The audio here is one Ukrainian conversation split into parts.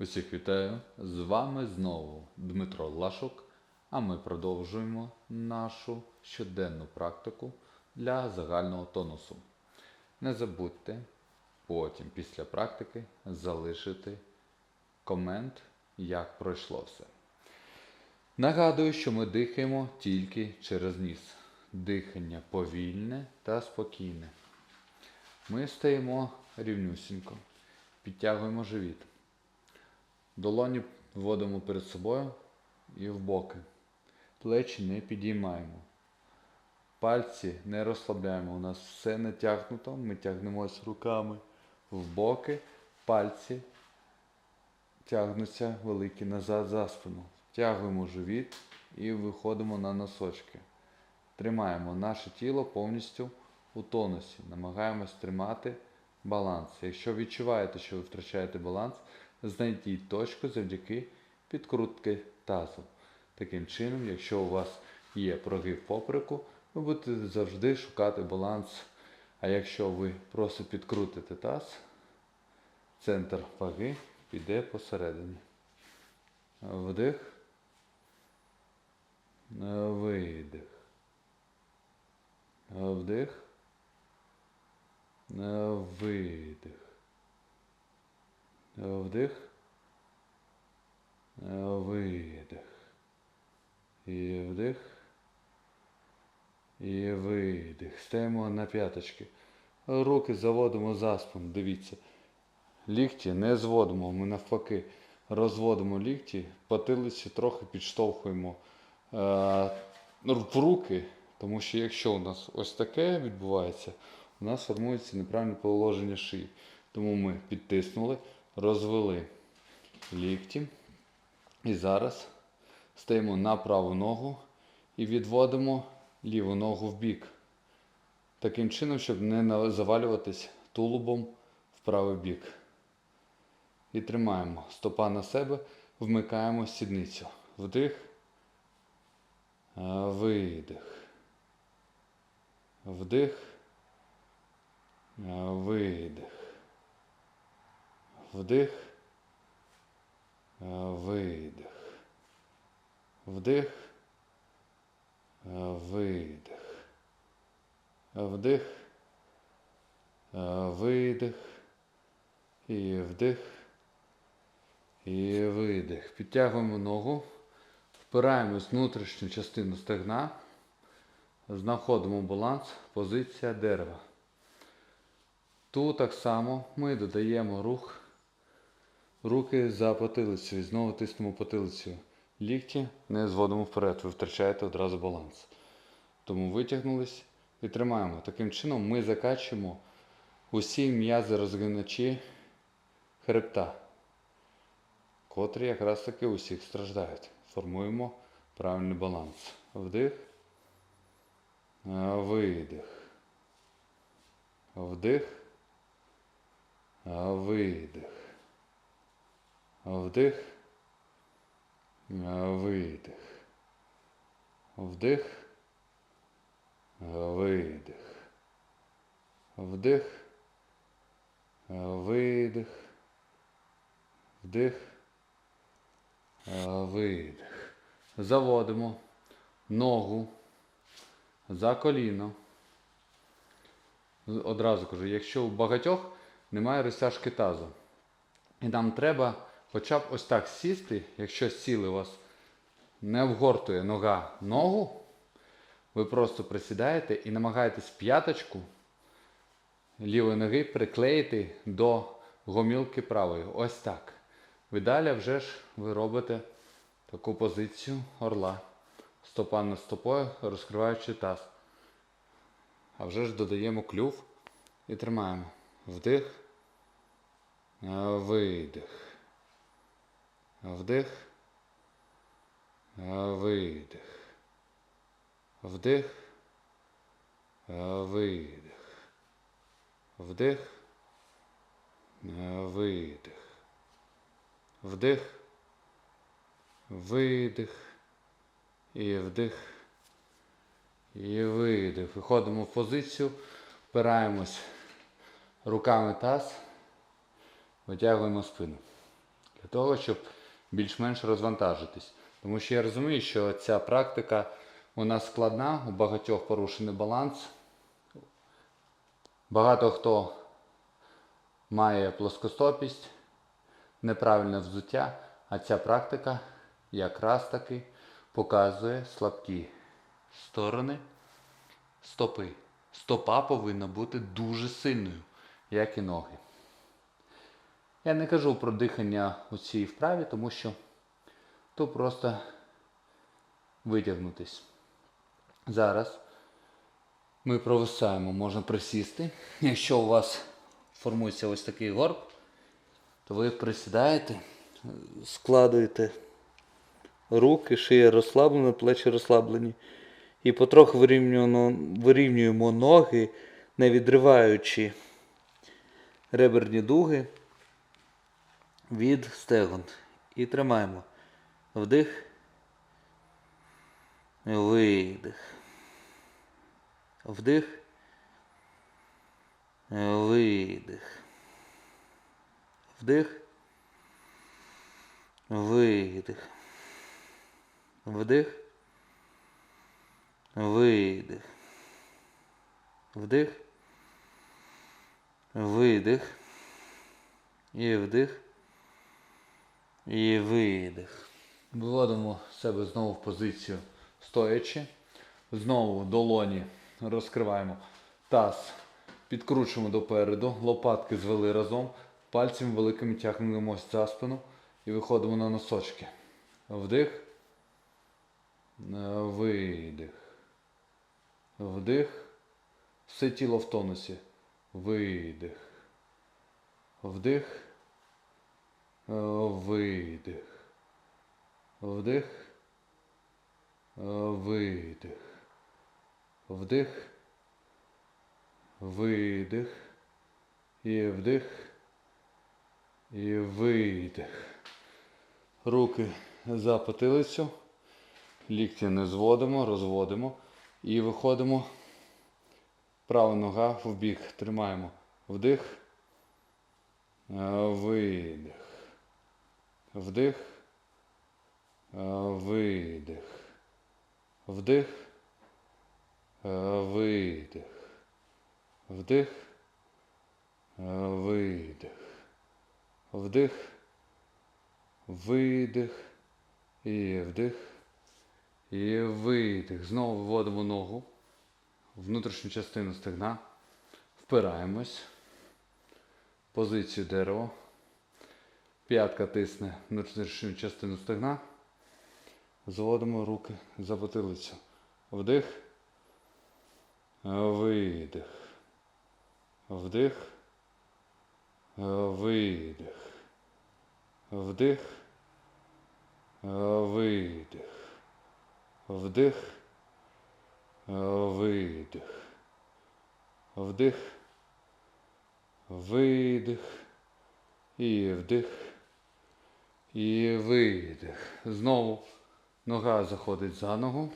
Усіх вітаю! З вами знову Дмитро Лашук, а ми продовжуємо нашу щоденну практику для загального тонусу. Не забудьте потім після практики залишити комент, як пройшло все. Нагадую, що ми дихаємо тільки через ніс. Дихання повільне та спокійне. Ми стаємо рівнюсінько, підтягуємо живіт. Долоні вводимо перед собою і в боки. Плечі не підіймаємо. Пальці не розслабляємо. У нас все натягнуто. Ми тягнемось руками в боки. Пальці тягнуться великі назад за спину. Втягуємо живіт і виходимо на носочки. Тримаємо наше тіло повністю у тонусі. Намагаємось тримати баланс. Якщо відчуваєте, що ви втрачаєте баланс, знайдіть точку завдяки підкрутки тазу. Таким чином, якщо у вас є прогиб попереку, ви будете завжди шукати баланс. А якщо ви просто підкрутите таз, центр ваги піде посередині. Вдих. Видих. Вдих. Видих. Вдих. Видих. І вдих. І видих. Стаємо на п'яточки. Руки заводимо за спину. Дивіться. Лікті не зводимо, ми навпаки розводимо лікті, потилиці трохи підштовхуємо е, в руки, тому що якщо у нас ось таке відбувається, у нас формується неправильне положення шиї. Тому ми підтиснули, розвели лікті. І зараз стаємо на праву ногу і відводимо ліву ногу в бік. Таким чином, щоб не завалюватись тулубом в правий бік. І тримаємо стопа на себе, вмикаємо сідницю. Вдих. е, Видих. Вдих. е, Видих. Вдих. е, Видих. Вдих. е, Видих. Вдих. е, Видих. І вдих. І видих. Підтягуємо ногу. Впираємось в внутрішню частину стегна. Знаходимо баланс. Позиція дерева. Тут так само ми додаємо рух. Руки за потилицею. Знову тиснемо потилицею. Лікті не зводимо вперед. Ви втрачаєте одразу баланс. Тому витягнулись і тримаємо. Таким чином ми закачуємо усі м'язи розгиначі хребта, котрі якраз таки усіх страждають. Формуємо правильний баланс. Вдих. е, Видих. Вдих. е, Видих. Вдих. Видих. Вдих. Видих. Вдих. Видих. Вдих. Видих. Заводимо ногу за коліно. Одразу кажу, якщо у багатьох немає розтяжки тазу. І нам треба хоча б ось так сісти, якщо сіли у вас не вгортує нога ногу, ви просто присідаєте і намагаєтесь п'яточку лівої ноги приклеїти до гомілки правої. Ось так. Ви далі вже ж ви робите таку позицію орла. Стопа над стопою, розкриваючи таз. А вже ж додаємо клюв і тримаємо. Вдих. Видих. Вдих. Видих. Вдих. Видих. Вдих. Видих. Вдих. Видих. І вдих. І видих. Виходимо в позицію. Впираємось руками таз. Витягуємо спину. для того, щоб більш-менш розвантажитись. Тому що я розумію, що ця практика вона складна, у багатьох порушений баланс. Багато хто має плоскостопість, неправильне взуття, а ця практика якраз таки показує слабкі сторони стопи. Стопа повинна бути дуже сильною, як і ноги. Я не кажу про дихання у цій вправі, тому що то просто витягнутись. Зараз ми провисаємо, можна присісти. Якщо у вас формується ось такий горб, то ви присідаєте, складуєте руки, шия розслаблена, плечі розслаблені. І потроху вирівнюємо, вирівнюємо ноги, не відриваючи реберні дуги від стегон. І тримаємо. Вдих. Видих. Вдих. Видих. Вдих. Видих. Вдих. Видих. Вдих. Видих. І вдих. І видих. Виводимо себе знову в позицію стоячи. Знову долоні розкриваємо таз, підкручуємо допереду, лопатки звели разом, пальцями великими тягнемось за спину і виходимо на носочки. Вдих. Е, Видих. Вдих. Все тіло в тонусі. Видих. Вдих. Е, Видих. Вдих. Е, Видих. Вдих. Видих. І вдих. І видих. Руки за потилицю. Лікті не зводимо, розводимо. І виходимо. Права нога в бік. Тримаємо. Вдих. Е, Видих. Вдих. Е, Видих. Вдих. Е, Видих. Вдих. Е, Видих. Вдих. Видих. І вдих. І видих. Знову виводимо ногу. Внутрішню частину стегна. Впираємось. Позицію дерева. П'ятка тисне внутрішню частину стегна. Заводимо руки за потилицю. Вдих. Видих. Вдих. Видих. Вдих. Видих. Вдих. Видих. Вдих. Видих. І вдих. І видих. Знову нога заходить за ногу.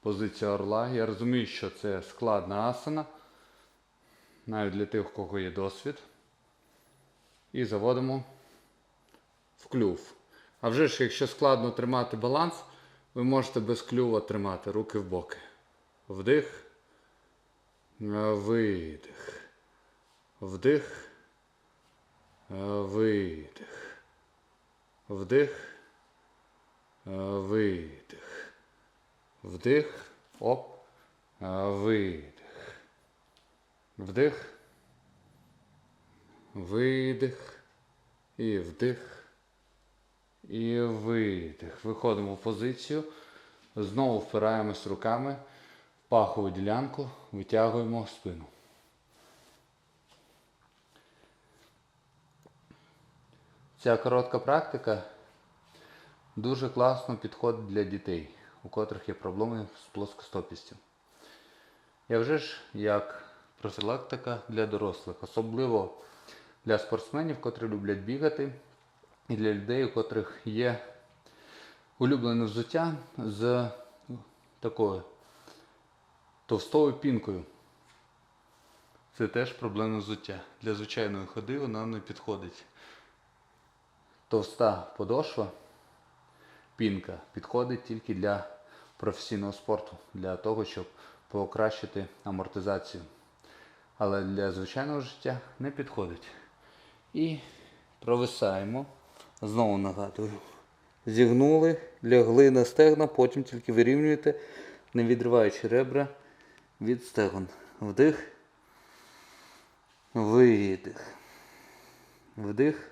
Позиція орла. Я розумію, що це складна асана. Навіть для тих, у кого є досвід. І заводимо в клюв. А вже ж, якщо складно тримати баланс, ви можете без клюва тримати руки в боки. Вдих. Видих. Вдих. Видих. Вдих. е, Видих. Вдих. Оп. е, Видих. Вдих. Видих. І вдих. І видих. Виходимо в позицію. Знову впираємось руками в пахову ділянку, витягуємо спину. Ця коротка практика дуже класно підходить для дітей, у котрих є проблеми з плоскостопістю. Я вже ж як профілактика для дорослих, особливо для спортсменів, котрі люблять бігати, і для людей, у котрих є улюблене взуття з такою товстою пінкою. Це теж проблемне взуття. Для звичайної ходи вона не підходить. Товста подошва, пінка підходить тільки для професійного спорту, для того, щоб покращити амортизацію. Але для звичайного життя не підходить. І провисаємо. Знову нагадую. Зігнули, лягли на стегна, потім тільки вирівнюєте, не відриваючи ребра від стегон. Вдих. Видих. Вдих.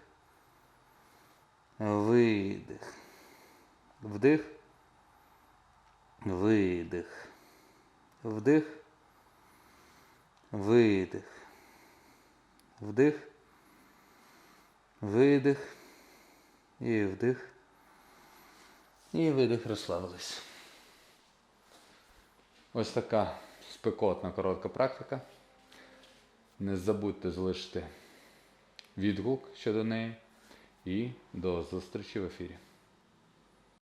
Видих. Вдих. Видих. Вдих. Видих. Вдих. Видих. І вдих. І видих розслабились. Ось така спекотна коротка практика. Не забудьте залишити відгук щодо неї. І до зустрічі в ефірі.